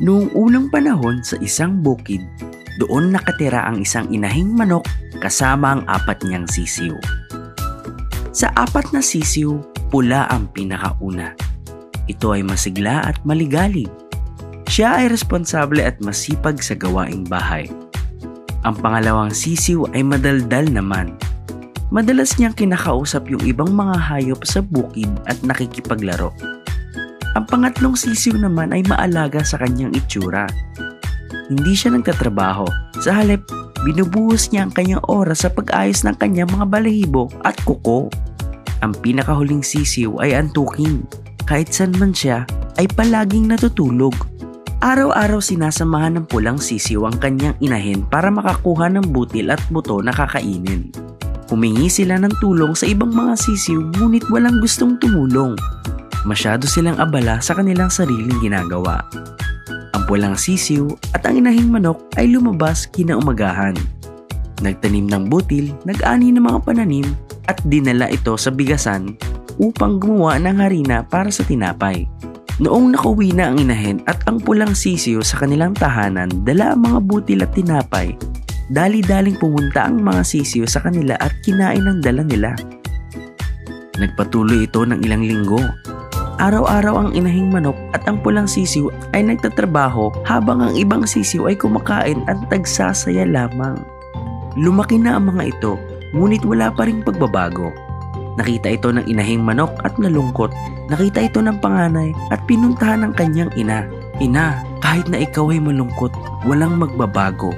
Noong unang panahon sa isang bukid, doon nakatira ang isang inahing manok kasama ang apat niyang sisiw. Sa apat na sisiw, pula ang pinakauna. Ito ay masigla at maligalig. Siya ay responsable at masipag sa gawaing bahay. Ang pangalawang sisiw ay madaldal naman. Madalas niyang kinakausap yung ibang mga hayop sa bukid at nakikipaglaro. Ang pangatlong sisiw naman ay maalaga sa kanyang itsura. Hindi siya nagtatrabaho. Sa halip, binubuhos niya ang kanyang oras sa pag-ayos ng kanyang mga balahibo at kuko. Ang pinakahuling sisiw ay antukin. Kahit saan man siya, ay palaging natutulog. Araw-araw sinasamahan ng pulang sisiw ang kanyang inahin para makakuha ng butil at buto na kakainin. Humingi sila ng tulong sa ibang mga sisiw ngunit walang gustong tumulong. Masyado silang abala sa kanilang sariling ginagawa. Ang pulang sisiw at ang inahing manok ay lumabas kinaumagahan. Nagtanim ng butil, nag-ani ng mga pananim at dinala ito sa bigasan upang gumawa ng harina para sa tinapay. Noong nakauwi na ang inahin at ang pulang sisiw sa kanilang tahanan, dala ang mga butil at tinapay. Dali-daling pumunta ang mga sisiw sa kanila at kinain ang dala nila. Nagpatuloy ito ng ilang linggo. Araw-araw ang inahing manok at ang pulang sisiw ay nagtatrabaho habang ang ibang sisiw ay kumakain at tagsasaya lamang. Lumaki na ang mga ito, ngunit wala pa ring pagbabago. Nakita ito ng inahing manok at nalungkot. Nakita ito ng panganay at pinuntahan ng kanyang ina. Ina, kahit na ikaw ay malungkot, walang magbabago.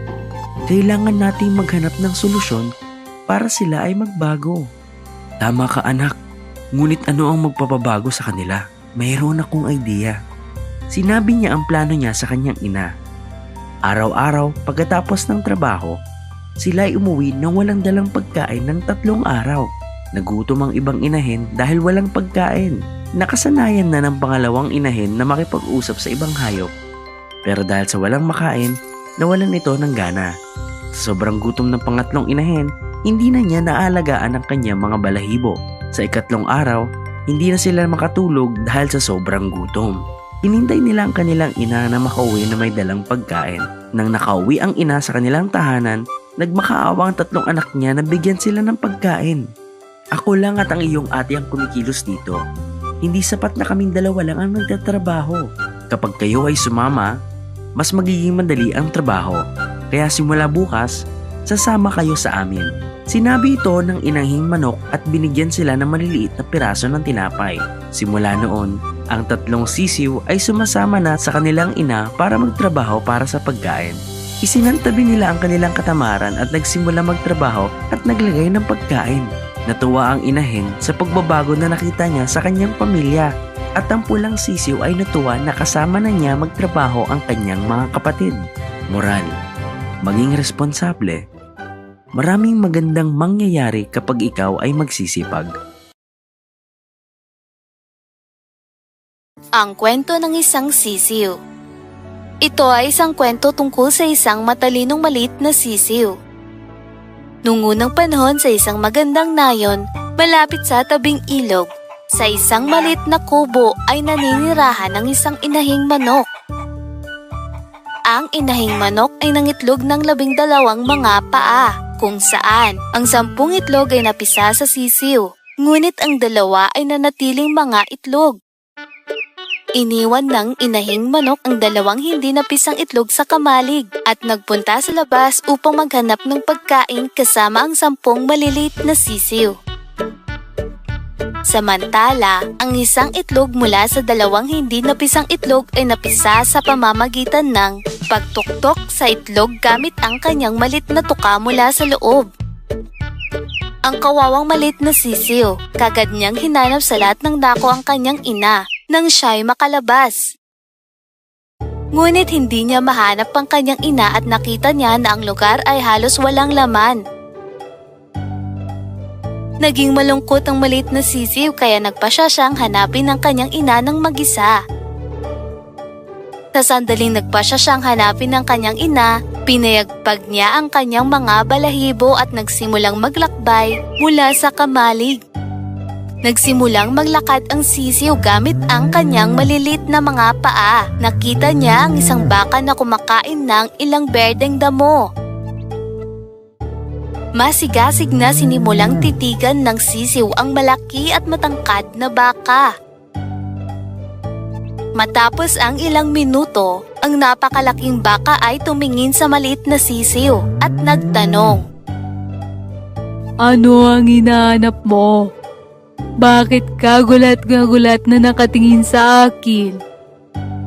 Kailangan nating maghanap ng solusyon para sila ay magbago. Tama ka anak, ngunit ano ang magpapabago sa kanila? Mayroon akong idea. Sinabi niya ang plano niya sa kanyang ina. Araw-araw pagkatapos ng trabaho, sila ay umuwi nang walang dalang pagkain ng tatlong araw. Nagutom ang ibang inahin dahil walang pagkain. Nakasanayan na ng pangalawang inahin na makipag-usap sa ibang hayop. Pero dahil sa walang makain, nawalan ito ng gana. Sa sobrang gutom ng pangatlong inahin, hindi na niya naalagaan ang kanyang mga balahibo. Sa ikatlong araw, hindi na sila makatulog dahil sa sobrang gutom. Inintay nila ang kanilang ina na makauwi na may dalang pagkain. Nang nakauwi ang ina sa kanilang tahanan, nagmakaawa ang tatlong anak niya na bigyan sila ng pagkain. Ako lang at ang iyong ate ang kumikilos dito. Hindi sapat na kaming dalawa lang ang nagtatrabaho. Kapag kayo ay sumama, mas magiging madali ang trabaho. Kaya simula bukas, sasama kayo sa amin. Sinabi ito ng inahing manok at binigyan sila ng maliliit na piraso ng tinapay. Simula noon, ang tatlong sisiw ay sumasama na sa kanilang ina para magtrabaho para sa pagkain. Isinantabi nila ang kanilang katamaran at nagsimula magtrabaho at naglagay ng pagkain. Natuwa ang inahin sa pagbabago na nakita niya sa kanyang pamilya at ang pulang sisiw ay natuwa na kasama na niya magtrabaho ang kanyang mga kapatid. Moral, maging responsable. Maraming magandang mangyayari kapag ikaw ay magsisipag. Ang kwento ng isang sisiw. Ito ay isang kwento tungkol sa isang matalinong malit na sisiw. Nung unang panahon sa isang magandang nayon, malapit sa tabing ilog, sa isang malit na kubo ay naninirahan ng isang inahing manok. Ang inahing manok ay nangitlog ng labing dalawang mga paa, kung saan ang sampung itlog ay napisa sa sisiw, ngunit ang dalawa ay nanatiling mga itlog. Iniwan ng inahing manok ang dalawang hindi napisang itlog sa kamalig at nagpunta sa labas upang maghanap ng pagkain kasama ang sampung maliliit na sisiw. Samantala, ang isang itlog mula sa dalawang hindi napisang itlog ay napisa sa pamamagitan ng pagtuktok sa itlog gamit ang kanyang malit na tuka mula sa loob. Ang kawawang malit na sisiw, kagad niyang hinanap sa lahat ng dako ang kanyang ina nang siya'y makalabas. Ngunit hindi niya mahanap ang kanyang ina at nakita niya na ang lugar ay halos walang laman. Naging malungkot ang maliit na sisiw kaya nagpa siya siyang hanapin ang kanyang ina ng mag-isa. Sa sandaling nagpa siya siyang hanapin ng kanyang ina, pinayagpag niya ang kanyang mga balahibo at nagsimulang maglakbay mula sa kamalig. Nagsimulang maglakad ang sisiw gamit ang kanyang malilit na mga paa. Nakita niya ang isang baka na kumakain ng ilang berdeng damo. Masigasig na sinimulang titigan ng sisiw ang malaki at matangkad na baka. Matapos ang ilang minuto, ang napakalaking baka ay tumingin sa maliit na sisiw at nagtanong. Ano ang hinahanap mo? Bakit ka gulat-gagulat na nakatingin sa akin?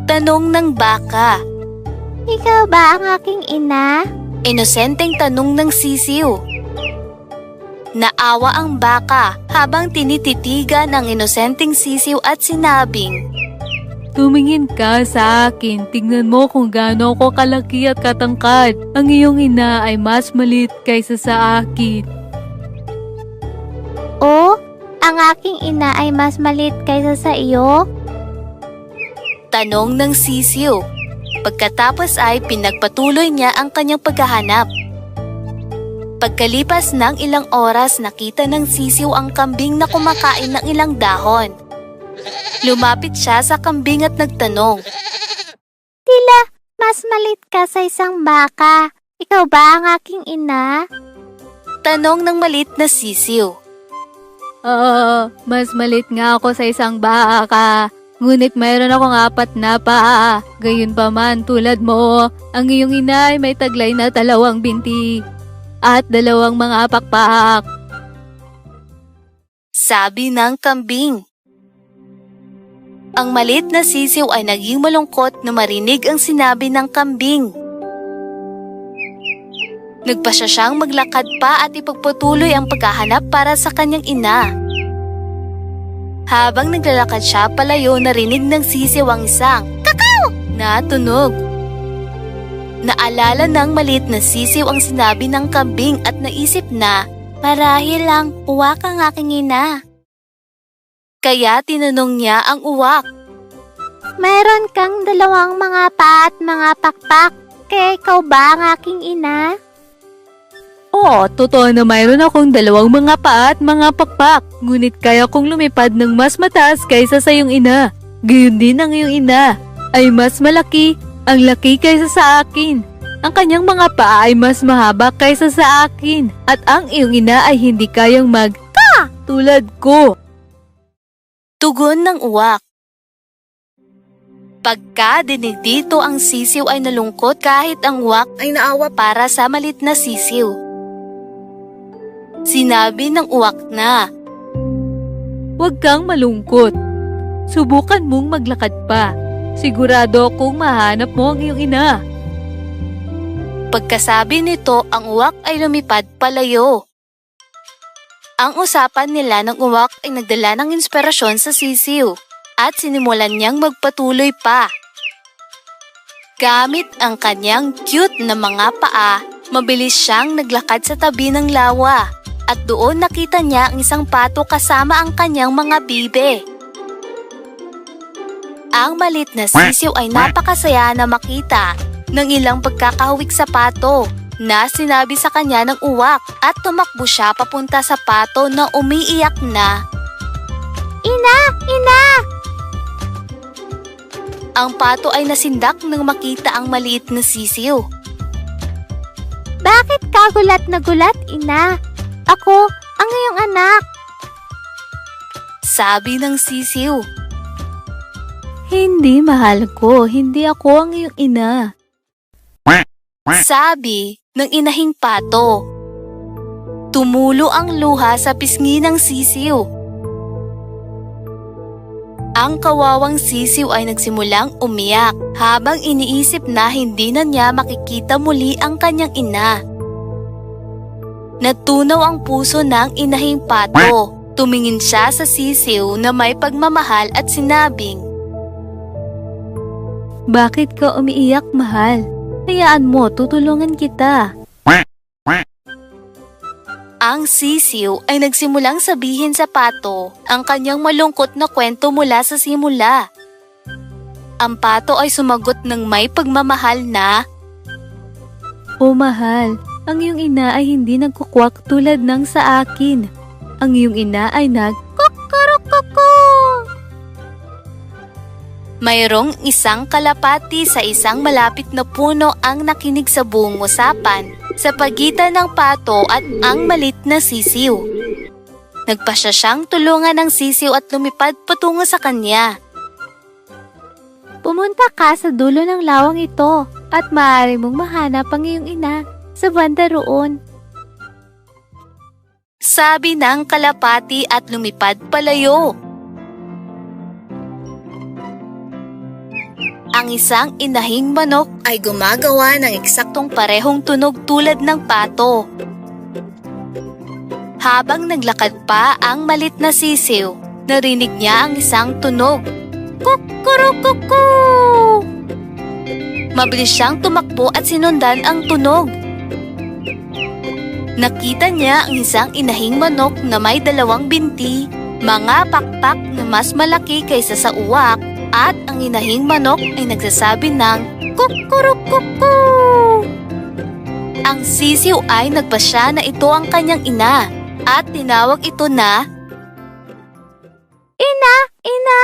Tanong ng baka. Ikaw ba ang aking ina? Inosenteng tanong ng sisiw. Naawa ang baka habang tinititigan ang inosenteng sisiw at sinabing, Tumingin ka sa akin, tingnan mo kung gaano ako kalaki at katangkad. Ang iyong ina ay mas maliit kaysa sa akin. O, ang aking ina ay mas malit kaysa sa iyo? tanong ng sisiw. Pagkatapos ay pinagpatuloy niya ang kanyang paghahanap. Pagkalipas ng ilang oras nakita ng sisiw ang kambing na kumakain ng ilang dahon. Lumapit siya sa kambing at nagtanong. Tila, mas malit ka sa isang baka. Ikaw ba ang aking ina? Tanong ng malit na sisiw. Oo, mas malit nga ako sa isang baka. Ngunit mayroon akong apat na paa. Gayun pa man tulad mo, ang iyong ina ay may taglay na dalawang binti at dalawang mga pakpak. Sabi ng kambing. Ang malit na sisiw ay naging malungkot na marinig ang sinabi ng kambing. Nagpasya siyang maglakad pa at ipagpatuloy ang paghahanap para sa kanyang ina. Habang naglalakad siya palayo, narinig ng sisiw ang isang kakao na tunog. Naalala ng maliit na sisiw ang sinabi ng kambing at naisip na marahil lang uwak ang aking ina. Kaya tinanong niya ang uwak. Mayroon kang dalawang mga paa at mga pakpak. Kaya ikaw ba ang aking ina? Oo, totoo na mayroon akong dalawang mga paa at mga pakpak. Ngunit kaya kong lumipad ng mas mataas kaysa sa iyong ina. Gayun din ang iyong ina ay mas malaki, ang laki kaysa sa akin. Ang kanyang mga paa ay mas mahaba kaysa sa akin. At ang iyong ina ay hindi kayang mag ka tulad ko. Tugon ng uwak. Pagka dinig dito ang sisiw ay nalungkot kahit ang uwak ay naawa para sa malit na sisiw. Sinabi ng uwak na, Huwag kang malungkot. Subukan mong maglakad pa. Sigurado akong mahanap mo ang iyong ina. pagkasabi nito ang uwak ay lumipad palayo. Ang usapan nila ng uwak ay nagdala ng inspirasyon sa sisiw at sinimulan niyang magpatuloy pa. Gamit ang kanyang cute na mga paa, mabilis siyang naglakad sa tabi ng lawa at doon nakita niya ang isang pato kasama ang kanyang mga bibe. Ang malit na sisiw ay napakasaya na makita ng ilang pagkakahawik sa pato na sinabi sa kanya ng uwak at tumakbo siya papunta sa pato na umiiyak na. Ina! Ina! Ang pato ay nasindak nang makita ang maliit na sisiw. Bakit ka gulat na gulat, ina? Ako, ang iyong anak. Sabi ng sisiw. Hindi, mahal ko. Hindi ako ang iyong ina. Sabi ng inahing pato. Tumulo ang luha sa pisngi ng sisiw. Ang kawawang sisiw ay nagsimulang umiyak habang iniisip na hindi na niya makikita muli ang kanyang ina. Natunaw ang puso ng inahing pato. Tumingin siya sa sisiw na may pagmamahal at sinabing, Bakit ka umiiyak, mahal? Hayaan mo, tutulungan kita. Ang sisiw ay nagsimulang sabihin sa pato ang kanyang malungkot na kwento mula sa simula. Ang pato ay sumagot ng may pagmamahal na, O mahal, ang iyong ina ay hindi nagkukwak tulad ng sa akin. Ang iyong ina ay nag... Mayroong isang kalapati sa isang malapit na puno ang nakinig sa buong usapan sa pagitan ng pato at ang malit na sisiw. Nagpasya siyang tulungan ng sisiw at lumipad patungo sa kanya. Pumunta ka sa dulo ng lawang ito at maaari mong mahanap ang iyong ina sa banda roon. Sabi ng kalapati at lumipad palayo. Ang isang inahing manok ay gumagawa ng eksaktong parehong tunog tulad ng pato. Habang naglakad pa ang malit na sisiw, narinig niya ang isang tunog. Kukurukuku! Mabilis siyang tumakbo at sinundan ang tunog. Nakita niya ang isang inahing manok na may dalawang binti, mga pakpak na mas malaki kaysa sa uwak, at ang inahing manok ay nagsasabi ng kukurukuku. Ang sisiw ay nagpasya na ito ang kanyang ina at tinawag ito na Ina! Ina!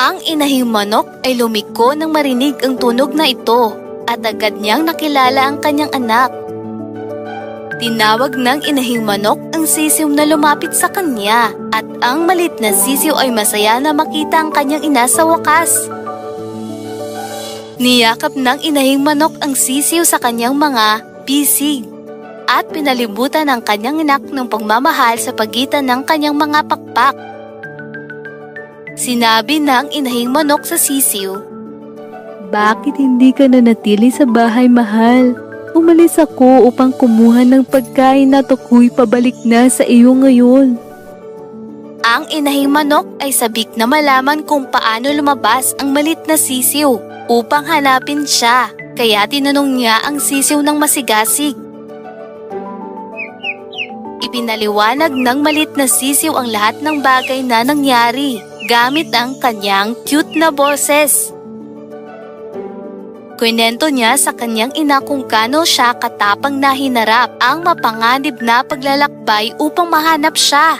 Ang inahing manok ay lumiko nang marinig ang tunog na ito at agad niyang nakilala ang kanyang anak. Tinawag ng inahing manok ang sisiw na lumapit sa kanya at ang malit na sisiw ay masaya na makita ang kanyang ina sa wakas. Niyakap ng inahing manok ang sisiw sa kanyang mga pisig at pinalibutan ang kanyang anak ng pagmamahal sa pagitan ng kanyang mga pakpak. Sinabi ng inahing manok sa sisiw, Bakit hindi ka nanatili sa bahay, mahal? Umalis ako upang kumuha ng pagkain at ako'y pabalik na sa iyo ngayon. Ang inahing manok ay sabik na malaman kung paano lumabas ang malit na sisiw upang hanapin siya, kaya tinanong niya ang sisiw ng masigasig. Ipinaliwanag ng malit na sisiw ang lahat ng bagay na nangyari gamit ang kanyang cute na boses. Kwento niya sa kanyang ina kung kano siya katapang na hinarap ang mapanganib na paglalakbay upang mahanap siya.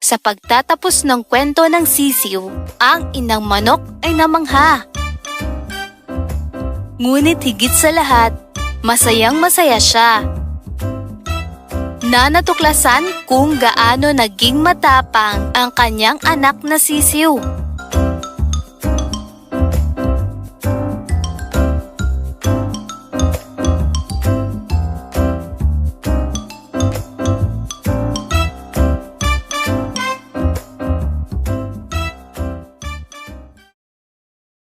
Sa pagtatapos ng kwento ng sisiw, ang inang manok ay namangha. Ngunit higit sa lahat, masayang masaya siya. Na natuklasan kung gaano naging matapang ang kanyang anak na sisiw.